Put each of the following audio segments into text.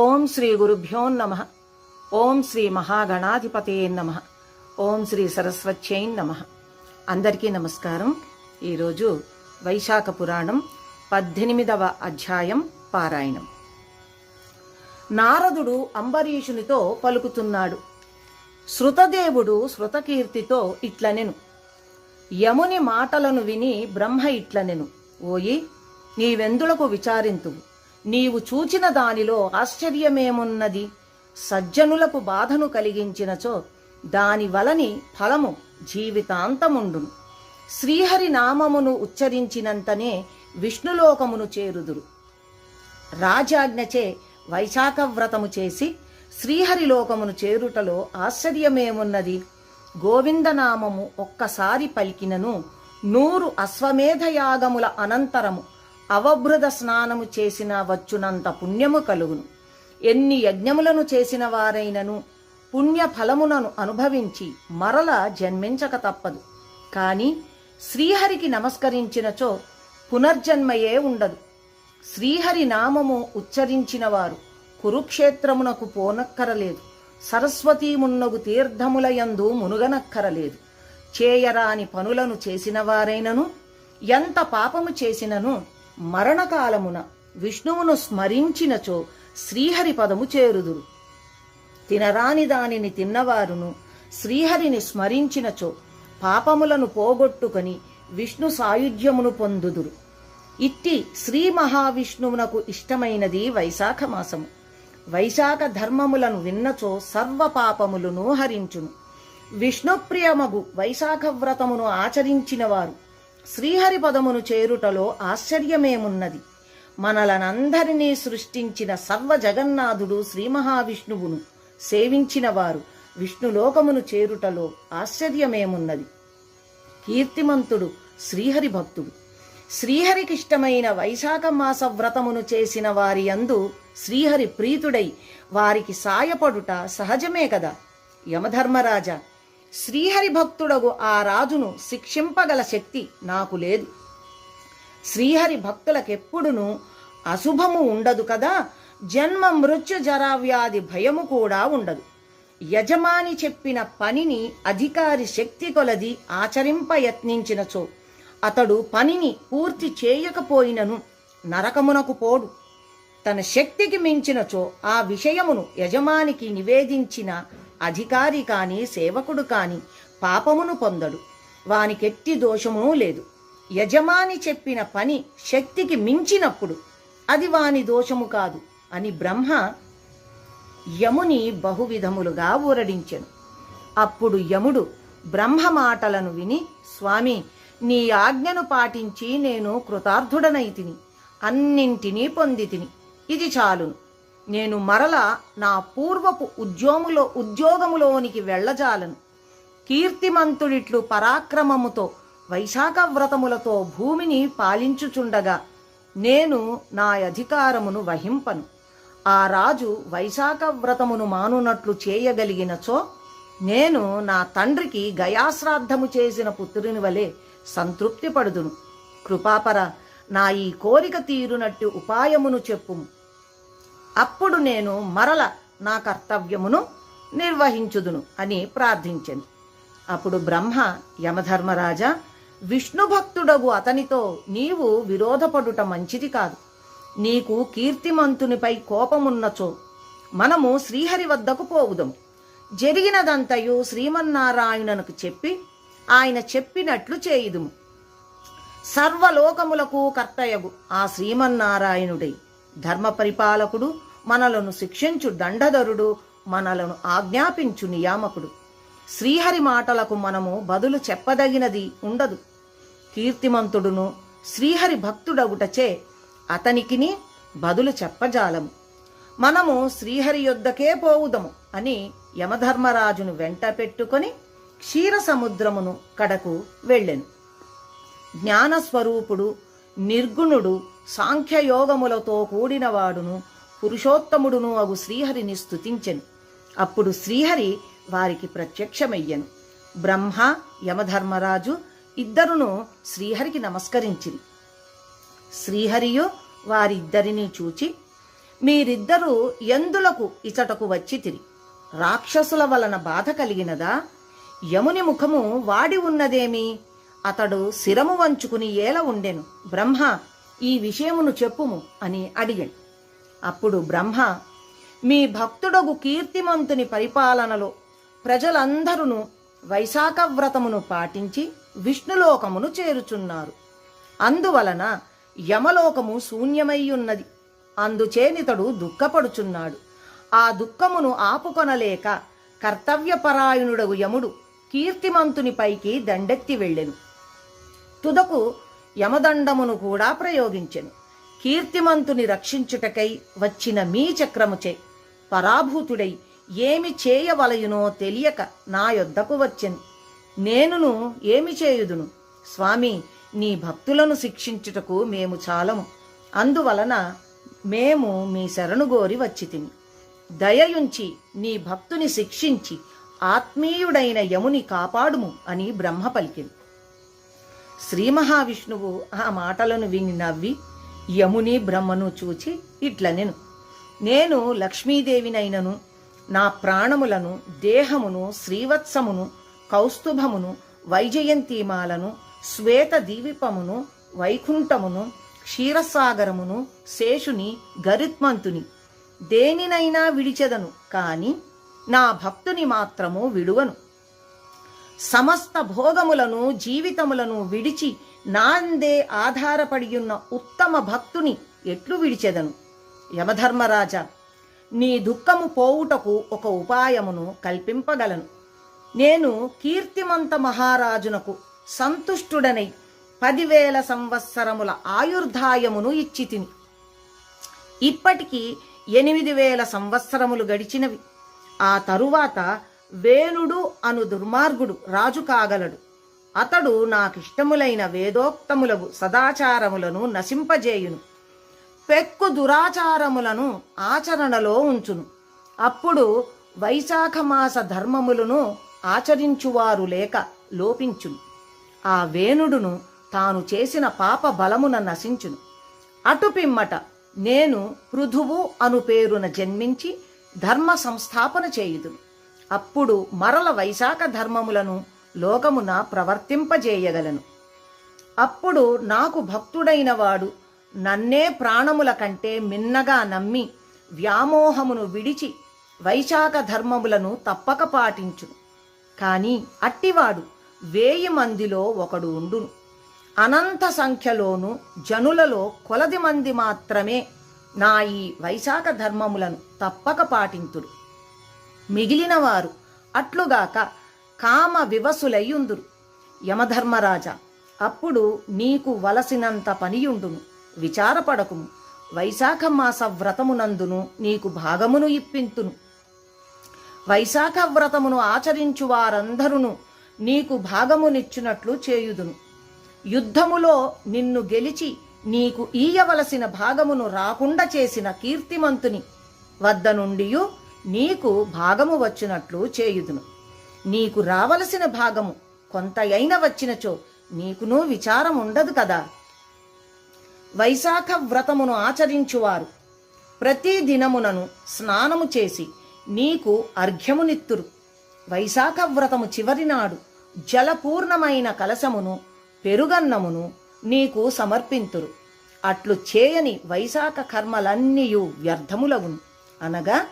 ఓం శ్రీ గురుభ్యో నమ. ఓం శ్రీ మహాగణాధిపతే నమ. ఓం శ్రీ సరస్వత్యై నమ. అందరికీ నమస్కారం. ఈరోజు వైశాఖ పురాణం పద్దెనిమిదవ అధ్యాయం పారాయణం. నారదుడు అంబరీషునితో పలుకుతున్నాడు. శృతదేవుడు శృతకీర్తితో ఇట్లనెను. యముని మాటలను విని బ్రహ్మ ఇట్లనెను. ఓయి నీవెందులకు విచారింతువు? నీవు చూచిన దానిలో ఆశ్చర్యమేమున్నది? సజ్జనులకు బాధను కలిగించినచో దాని వలని ఫలము జీవితాంతముండును. శ్రీహరి నామమును ఉచ్చరించినంతనే విష్ణులోకమును చేరుదురు. రాజాజ్ఞచే వైశాఖ వ్రతము చేసి శ్రీహరిలోకమును చేరుటలో ఆశ్చర్యమేమున్నది? గోవిందనామము ఒక్కసారి పలికినను నూరు అశ్వమేధయాగముల అనంతరము అవభృద స్నానము చేసిన వచ్చునంత పుణ్యము కలుగును. ఎన్ని యజ్ఞములను చేసిన వారైనను పుణ్య ఫలమునను అనుభవించి మరల జన్మించక తప్పదు. కాని శ్రీహరికి నమస్కరించినచో పునర్జన్మయే ఉండదు. శ్రీహరి నామము ఉచ్చరించినవారు కురుక్షేత్రమునకు పోనక్కరలేదు. సరస్వతీమున్నగు తీర్థములయందు మునుగనక్కరలేదు. చేయరాని పనులను చేసినవారైనను ఎంత పాపము చేసినను మరణకాలమున విష్ణువును స్మరించినచో శ్రీహరి పదము చేరుదురు. తినరాని దానిని తిన్నవారును శ్రీహరిని స్మరించినచో పాపములను పోగొట్టుకొని విష్ణు సాయుధ్యమును పొందుదురు. ఇట్టి శ్రీ మహావిష్ణువునకు ఇష్టమైనది వైశాఖ మాసము. వైశాఖ ధర్మములను విన్నచో సర్వ పాపములను హరించును. విష్ణుప్రియమగు వైశాఖ వ్రతమును ఆచరించినవారు. శ్రీహరి పదమును చేరుటలో ఆశ్చర్యమేమున్నది? మనలనందరినీ సృష్టించిన సర్వ జగన్నాథుడు శ్రీ మహావిష్ణువును సేవించిన వారు విష్ణులోకమును చేరుటలో ఆశ్చర్యమేమున్నది? కీర్తిమంతుడు శ్రీహరి భక్తుడు శ్రీహరికిష్టమైన వైశాఖ మాస వ్రతమును చేసిన వారి యందు శ్రీహరి ప్రీతుడై వారికి సాయపడుట సహజమే కదా? యమధర్మరాజా శ్రీహరి భక్తుడగు ఆ రాజును శిక్షింపగల శక్తి నాకు లేదు. శ్రీహరి భక్తులకెప్పుడును అశుభము ఉండదు కదా జన్మ మృత్యు జరావ్యాధి భయము కూడా ఉండదు. యజమాని చెప్పిన పనిని అధికారి శక్తి కొలది ఆచరింప యత్నించినచో అతడు పనిని పూర్తి చేయకపోయినను నరకమునకు పోడు. తన శక్తికి మించినచో ఆ విషయమును యజమానికి నివేదించిన అధికారి కాని సేవకుడు కాని పాపమును పొందడు. వానికెట్టి దోషము లేదు. యజమాని చెప్పిన పని శక్తికి మించినప్పుడు అది వాని దోషము కాదు అని బ్రహ్మ యముని బహువిధములుగా ఊరడించెను. అప్పుడు యముడు బ్రహ్మ మాటలను విని స్వామి నీ ఆజ్ఞను పాటించి నేను కృతార్థుడనైతిని అన్నింటినీ పొందితిని ఇది చాలును. నేను మరల నా పూర్వపు ఉద్యోములో ఉద్యోగములోనికి వెళ్ళజాలను. కీర్తిమంతుడిట్లు పరాక్రమముతో వైశాఖ వ్రతములతో భూమిని పాలించుచుండగా నేను నా అధికారమును వహింపను. ఆ రాజు వైశాఖ వ్రతమును మానునట్లు చేయగలిగినచో నేను నా తండ్రికి గయాశ్రాద్ధము చేసిన పుత్రుని వలె సంతృప్తి పడుదును కృపాపర నా ఈ కోరిక తీరునట్టు ఉపాయమును చెప్పుము. అప్పుడు నేను మరల నా కర్తవ్యమును నిర్వహించుదును అని ప్రార్థించింది అప్పుడు బ్రహ్మ యమధర్మరాజా విష్ణుభక్తుడగు అతనితో నీవు విరోధపడుట మంచిది కాదు. నీకు కీర్తిమంతునిపై కోపమున్నచో మనము శ్రీహరి వద్దకు పోవుదము జరిగినదంతయు శ్రీమన్నారాయణునకు చెప్పి ఆయన చెప్పినట్లు చేయుదుము. సర్వలోకములకు కర్తయగు ఆ శ్రీమన్నారాయణుడై. ధర్మ పరిపాలకుడు మనలను శిక్షించు దండధరుడు మనలను ఆజ్ఞాపించు నియామకుడు. శ్రీహరి మాటలకు మనము బదులు చెప్పదగినది ఉండదు. కీర్తిమంతుడును శ్రీహరి భక్తుడగుటచే అతనికిని బదులు చెప్పజాలము. మనము శ్రీహరి యొద్దకే పోవుదము అని యమధర్మరాజును వెంట పెట్టుకొని క్షీర సముద్రమును కడకు వెళ్ళెను. జ్ఞానస్వరూపుడు నిర్గుణుడు సాంఖ్యయోగములతో కూడినవాడును పురుషోత్తముడును అగు శ్రీహరిని స్తుతించెను. అప్పుడు శ్రీహరి వారికి ప్రత్యక్షమయ్యను. బ్రహ్మ యమధర్మరాజు ఇద్దరును శ్రీహరికి నమస్కరించిరి. శ్రీహరియు వారిద్దరిని చూచి మీరిద్దరూ ఎందులకు ఇచటకు వచ్చితిరి? రాక్షసుల వలన బాధ కలిగినదా? యముని ముఖము వాడి ఉన్నదేమి? అతడు శిరము వంచుకుని ఏల ఉండెను. బ్రహ్మ ఈ విషయమును చెప్పుము అని అడిగాడు అప్పుడు బ్రహ్మ మీ భక్తుడగు కీర్తిమంతుని పరిపాలనలో ప్రజలందరూ వైశాఖ వ్రతమును పాటించి విష్ణులోకమును చేరుచున్నారు. అందువలన యమలోకము శూన్యమయ్యున్నది. అందుచేనితడు దుఃఖపడుచున్నాడు. ఆ దుఃఖమును ఆపుకొనలేక కర్తవ్యపరాయణుడగు యముడు కీర్తిమంతునిపైకి దండెత్తి వెళ్ళెను. తుదకు యమదండమును కూడా ప్రయోగించెను. కీర్తిమంతుని రక్షించుటకై వచ్చిన మీ చక్రముచే. పరాభూతుడై ఏమి చేయవలయునో తెలియక నా యొద్దకు వచ్చెను. నేనును ఏమి చేయుదును? స్వామి నీ భక్తులను శిక్షించుటకు మేము చాలము. అందువలన మేము మీ శరణుగోరి వచ్చితిమి. దయయుంచి నీ భక్తుని శిక్షించి ఆత్మీయుడైన యముని కాపాడుము అని బ్రహ్మ పలికింది శ్రీ మహావిష్ణువు ఆ మాటలను విని నవ్వి యముని బ్రహ్మను చూచి ఇట్లనెను నేను లక్ష్మీదేవినైనను నా ప్రాణములను దేహమును శ్రీవత్సమును కౌస్తుభమును వైజయంతిమాలను శ్వేత దీవిపమును వైకుంఠమును క్షీరసాగరమును శేషుని గరిత్మంతుని. దేనినైనా విడిచెదను కాని నా భక్తుని మాత్రము విడువను. సమస్త భోగములను జీవితములను విడిచి నాందే ఆధారపడియున్న ఉత్తమ భక్తుని ఎట్లు విడిచెదను? యమధర్మరాజా నీ దుఃఖము పోవుటకు ఒక ఉపాయమును కల్పింపగలను. నేను కీర్తిమంత మహారాజునకు సంతుష్టుడనై పదివేల సంవత్సరముల ఆయుర్ధాయమును ఇచ్చి తిని ఎనిమిది వేల సంవత్సరములు గడిచినవి. ఆ తరువాత వేణుడు అను దుర్మార్గుడు రాజు కాగలడు అతడు నాకిష్టములైన వేదోక్తములవు సదాచారములను నశింపజేయును. పెక్కు దురాచారములను ఆచరణలో ఉంచును. అప్పుడు వైశాఖమాస ధర్మములను ఆచరించువారు లేక లోపించును. ఆ వేణుడును తాను చేసిన పాప బలమున నశించును. అటు పిమ్మట నేను పృథువు అను పేరున జన్మించి ధర్మ సంస్థాపన చేయుదును. అప్పుడు మరల వైశాఖ ధర్మములను లోకమున ప్రవర్తింపజేయగలను. అప్పుడు నాకు భక్తుడైన వాడు నన్నే ప్రాణముల కంటే మిన్నగా నమ్మి వ్యామోహమును విడిచి వైశాఖ ధర్మములను తప్పక పాటించును. కాని అట్టివాడు వేయి మందిలో ఒకడు ఉండును. అనంత సంఖ్యలోను జనులలో కొలది మంది మాత్రమే నా ఈ వైశాఖ ధర్మములను తప్పక పాటింతుడు మిగిలిన వారు అట్లుగాక కామ వివసులయ్యుందురు యమధర్మరాజా అప్పుడు నీకు వలసినంత పనియుండును విచారపడకుము. వైశాఖ మాస వ్రతమునందును నీకు భాగమును ఇప్పింతును. వైశాఖ వ్రతమును ఆచరించు వారందరును నీకు భాగమునిచ్చినట్లు చేయుదును. యుద్ధములో నిన్ను గెలిచి నీకు ఈయవలసిన భాగమును రాకుండా చేసిన కీర్తిమంతుని వద్ద నుండియు నీకు భాగము వచ్చినట్లు చేయుదును. నీకు రావలసిన భాగము కొంతయైన వచ్చినచో నీకును విచారం ఉండదు కదా. వైశాఖ వ్రతమును ఆచరించువారు. ప్రతి దినమునను స్నానము చేసి నీకు అర్ఘ్యమునిత్తురు వైశాఖ వ్రతము చివరి నాడు జలపూర్ణమైన కలశమును పెరుగన్నమును నీకు సమర్పింతురు. అట్లు చేయని వైశాఖ కర్మలన్నీయు వ్యర్థములవును అనగా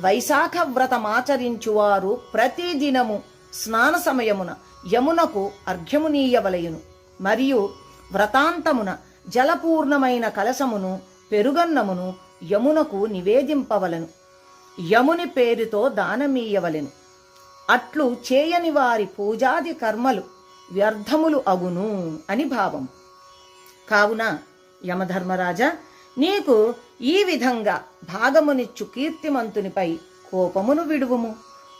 వైశాఖ వ్రతమాచరించువారు ప్రతిదినము స్నాన సమయమున యమునకు అర్ఘ్యమునీయవలయును మరియు వ్రతాంతమున జలపూర్ణమైన కలశమును పెరుగన్నమును యమునకు నివేదింపవలను. యముని పేరుతో దానమీయవలెను. అట్లు చేయని వారి పూజాది కర్మలు వ్యర్థములు అగును అని భావం. కావున యమధర్మరాజా నీకు ఈ విధంగా భాగమునిచ్చు కీర్తిమంతునిపై కోపమును విడువుము.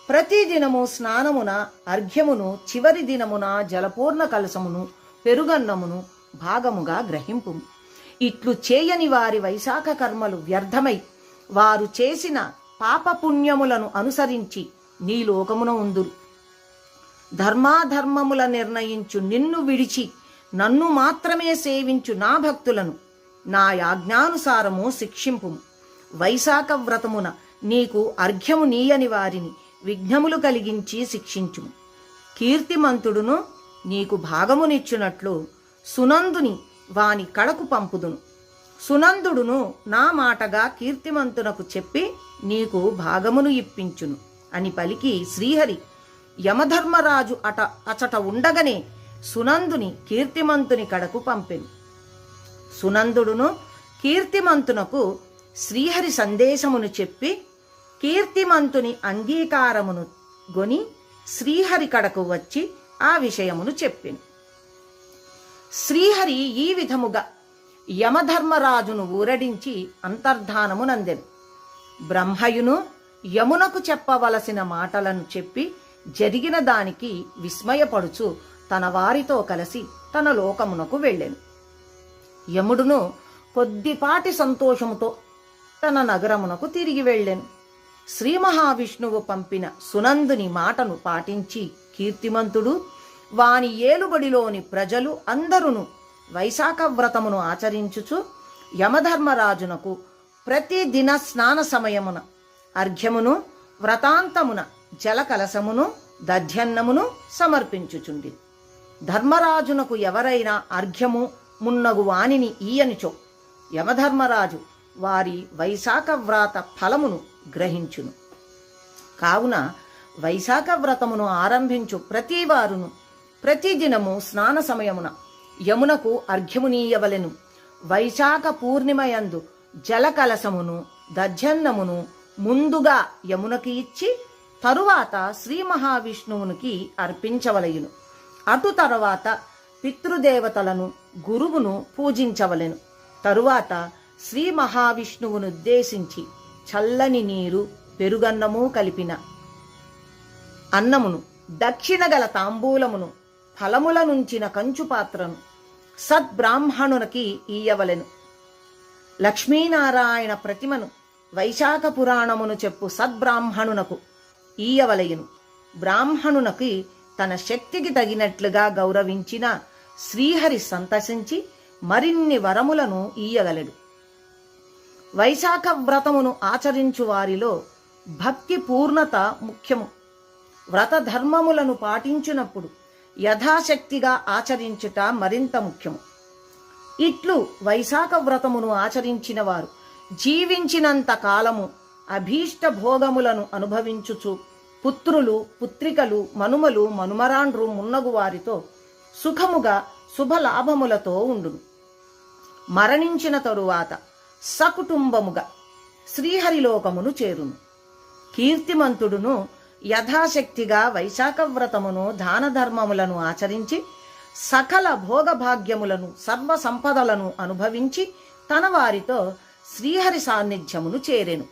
ప్రతిదినము స్నానమున అర్ఘ్యమును చివరి దినమున జలపూర్ణ కలసమును పెరుగన్నమును భాగముగా గ్రహింపు. ఇట్లు చేయని వారి వైశాఖ కర్మలు వ్యర్థమై వారు చేసిన పాపపుణ్యములను అనుసరించి నీ లోకమున ఉందురు. ధర్మాధర్మముల నిర్ణయించు నిన్ను విడిచి నన్ను మాత్రమే సేవించు నా భక్తులను నా యాజ్ఞానుసారము శిక్షింపు వైశాఖ వ్రతమున నీకు అర్ఘ్యము నీయని వారిని విఘ్నములు కలిగించి శిక్షించుము. కీర్తిమంతుడును నీకు భాగమునిచ్చునట్లు సునందుని వాని కడకు పంపుదును. సునందుడును నా మాటగా కీర్తిమంతునకు చెప్పి నీకు భాగమును ఇప్పించును అని పలికి శ్రీహరి. యమధర్మరాజు అట అచట ఉండగనే సునందుని కీర్తిమంతుని కడకు పంపెను. సునందుడును కీర్తిమంతునకు శ్రీహరి సందేశమును చెప్పి కీర్తిమంతుని అంగీకారమును గొని శ్రీహరి కడకు వచ్చి ఆ విషయమును చెప్పింది శ్రీహరి ఈ విధముగా యమధర్మరాజును ఊరడించి అంతర్ధానమునందెను బ్రహ్మయును యమునకు చెప్పవలసిన మాటలను చెప్పి జరిగిన దానికి విస్మయపడుచు తన వారితో కలిసి తన లోకమునకు వెళ్ళెను. యముడును కొద్దిపాటి సంతోషముతో తన నగరమునకు తిరిగి వెళ్ళెను. శ్రీ మహావిష్ణువు పంపిన సునందుని మాటను పాటించి కీర్తిమంతుడు వాని ఏలుబడిలోని ప్రజలు అందరును వైశాఖ వ్రతమును ఆచరించుచు యమధర్మరాజునకు ప్రతి దిన స్నాన సమయమున అర్ఘ్యమును వ్రతాంతమున జలకలసమును దధ్యన్నమును సమర్పించుచుండి ధర్మరాజునకు ఎవరైనా అర్ఘ్యము మున్నగు వాణిని ఈయనిచో. యమధర్మరాజు వారి వైశాఖ వ్రత ఫలమును గ్రహించును. కావున వైశాఖ వ్రతమును ఆరంభించు ప్రతి వారును ప్రతిదినము స్నాన సమయమున యమునకు అర్ఘ్యమునీయవలెను. వైశాఖ పూర్ణిమయందు జలకలసమును దధ్యన్నమును ముందుగా యమునకి ఇచ్చి తరువాత శ్రీ మహావిష్ణువునికి అర్పించవలయును. అటు తరువాత పితృదేవతలను గురువును పూజించవలెను. తరువాత శ్రీ మహావిష్ణువునుద్దేశించి చల్లని నీరు పెరుగన్నము కలిపిన అన్నమును దక్షిణ గల తాంబూలమును ఫలముల నుంచిన కంచు పాత్రను సద్బ్రాహ్మణునికి ఈయవలెను. లక్ష్మీనారాయణ ప్రతిమను వైశాఖ పురాణమును చెప్పు సద్బ్రాహ్మణునకు ఈయవలయును. బ్రాహ్మణునకి తన శక్తికి తగినట్లుగా గౌరవించిన శ్రీహరి సంతసించి మరిన్ని వరములను ఈయగలడు. వైశాఖ వ్రతమును ఆచరించు వారిలో భక్తి పూర్ణత ముఖ్యము. వ్రత ధర్మములను పాటించినప్పుడు యథాశక్తిగా ఆచరించుట మరింత ముఖ్యము. ఇట్లు వైశాఖ వ్రతమును ఆచరించిన వారు జీవించినంత కాలము అభీష్ట భోగములను అనుభవించుచు పుత్రులు పుత్రికలు మనుమలు మనుమరాండ్రు మున్నగు వారితో సుఖముగా శుభలాభములతో ఉండును. మరణించిన తరువాత సకుటుంబముగా శ్రీహరిలోకమును చేరును. కీర్తిమంతుడును యథాశక్తిగా వైశాఖ వ్రతమును దాన ధర్మములను ఆచరించి సకల భోగభాగ్యములను సర్వ సంపదలను అనుభవించి తన వారితో శ్రీహరి సాన్నిధ్యమును చేరెను.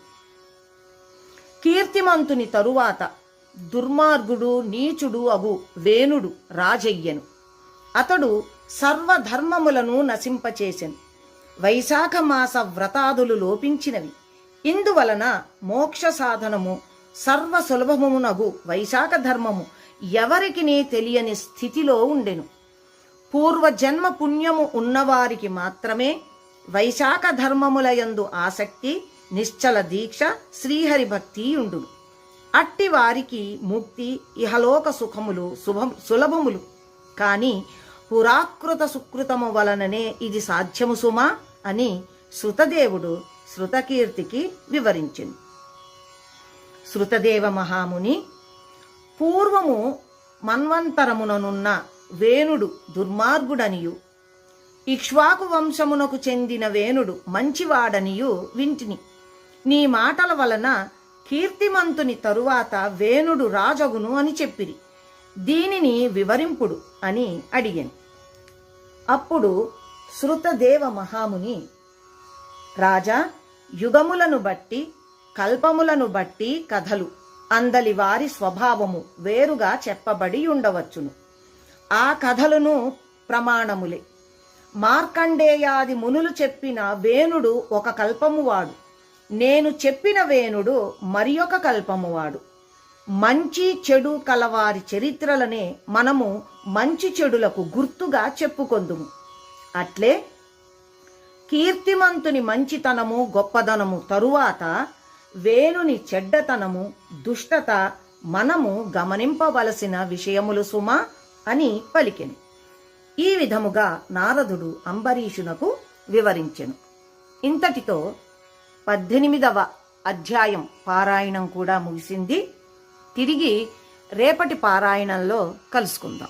కీర్తిమంతుని తరువాత దుర్మార్గుడు నీచుడు అగు వేణుడు రాజయ్యను. అతడు సర్వధర్మములను నశింపచేసెను. వైశాఖ మాస వ్రతాదులు లోపించినవి. ఇందువలన మోక్ష సాధనము సర్వ సులభమునగు వైశాఖ ధర్మము ఎవరికినే తెలియని స్థితిలో ఉండెను. పూర్వజన్మ పుణ్యము ఉన్నవారికి మాత్రమే వైశాఖ ధర్మములయందు ఆసక్తి నిశ్చల దీక్ష శ్రీహరి భక్తి ఉండును. అట్టి వారికి ముక్తి ఇహలోక సుఖములు శుభం సులభములు. కానీ పురాకృత సుకృతము వలననే ఇది సాధ్యము సుమా అని శృతదేవుడు శృతకీర్తికి వివరించింది శృతదేవ మహాముని పూర్వము మన్వంతరముననున్న వేణుడు దుర్మార్గుడనియు ఇక్ష్వాకు వంశమునకు చెందిన వేణుడు మంచివాడనియు వింటిని. నీ మాటల వలన కీర్తిమంతుని తరువాత వేణుడు రాజగును అని చెప్పిరి. దీనిని వివరింపుడు అని అడిగాను. అప్పుడు శృతదేవ మహాముని రాజా యుగములను బట్టి కల్పములను బట్టి కథలు అందలి వారి స్వభావము వేరుగా చెప్పబడి ఉండవచ్చును. ఆ కథలను ప్రమాణములే. మార్కండేయాది మునులు చెప్పిన వేణుడు ఒక కల్పమువాడు. నేను చెప్పిన వేణుడు మరి ఒక కల్పమువాడు. మంచి చెడు కలవారి చరిత్రలనే మనము మంచి చెడులకు గుర్తుగా చెప్పుకొందుము. అట్లే కీర్తిమంతుని మంచితనము గొప్పదనము తరువాత వేణుని చెడ్డతనము దుష్టత మనము గమనింపవలసిన విషయములు సుమా అని పలికెను. ఈ విధముగా నారదుడు అంబరీషునకు వివరించెను. ఇంతటితో పద్దెనిమిదవ అధ్యాయం పారాయణం కూడా ముగిసింది. తిరిగి రేపటి పారాయణంలో కలుసుకుందాం.